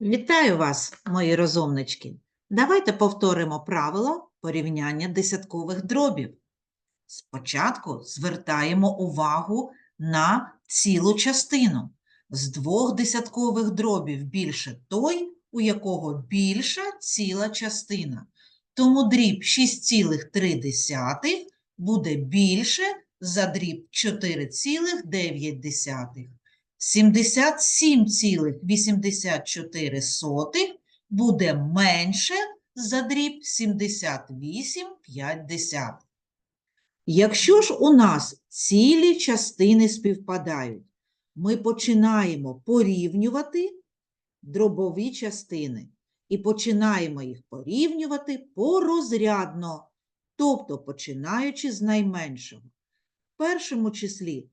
Вітаю вас, мої розумнички. Давайте повторимо правило порівняння десяткових дробів. Спочатку звертаємо увагу на цілу частину. З двох десяткових дробів більше той, у якого більша ціла частина. Тому дріб 6,3 буде більше за дріб 4,9. 77,84 буде менше за дріб 78,5. Якщо ж у нас цілі частини співпадають, ми починаємо порівнювати дробові частини і починаємо їх порівнювати порозрядно, тобто починаючи з найменшого. В першому числі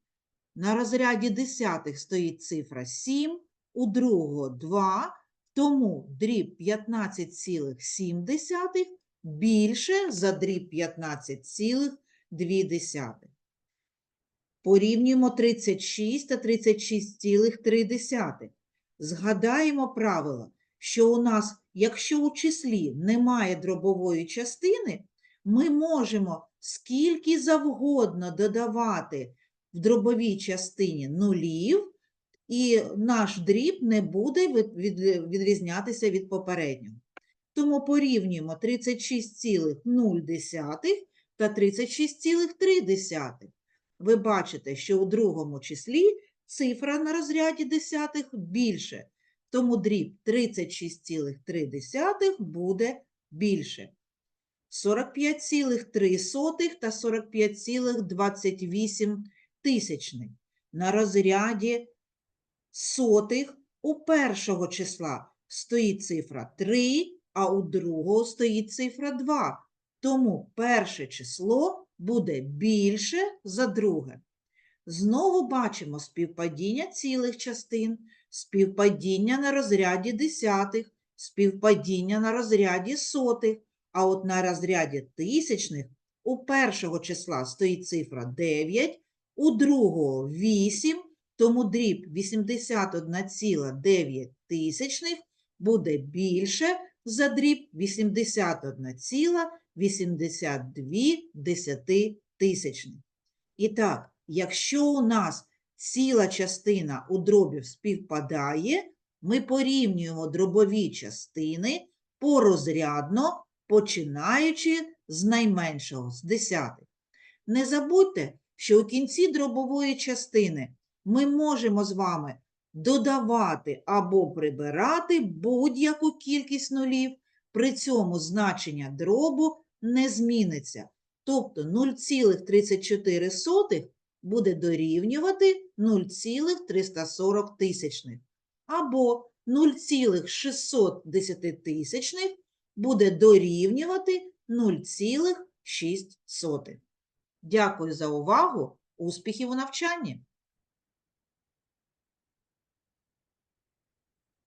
на розряді десятих стоїть цифра 7, у другого 2, тому дріб 15,7 більше за дріб 15,2. Порівнюємо 36 та 36,3. Згадаємо правило, що у нас, якщо у числі немає дробової частини, ми можемо скільки завгодно додавати в дробовій частині нулів, і наш дріб не буде від- від- відрізнятися від попереднього. Тому порівнюємо 36,0 та 36,3. Ви бачите, що у другому числі цифра на розряді десятих більше, тому дріб 36,3 буде більше. 45,3 та 45,28 тисячних. На розряді сотих у першого числа стоїть цифра 3, а у другого стоїть цифра 2. Тому перше число буде більше за друге. Знову бачимо співпадіння цілих частин, співпадіння на розряді десятих, співпадіння на розряді сотих, а от на розряді тисячних у першого числа стоїть цифра 9, у другого 8, тому дріб 81,9 тисячних буде більше за дріб 81,82 десятитисячних. І так, якщо у нас ціла частина у дробів співпадає, ми порівнюємо дробові частини порозрядно, починаючи з найменшого, з десятих. Не забудьте, що у кінці дробової частини ми можемо з вами додавати або прибирати будь-яку кількість нулів, при цьому значення дробу не зміниться. Тобто 0,34 буде дорівнювати 0,340 тисячних. Або 0,610 тисячних буде дорівнювати 0,6. Дякую за увагу. Успіхів у навчанні!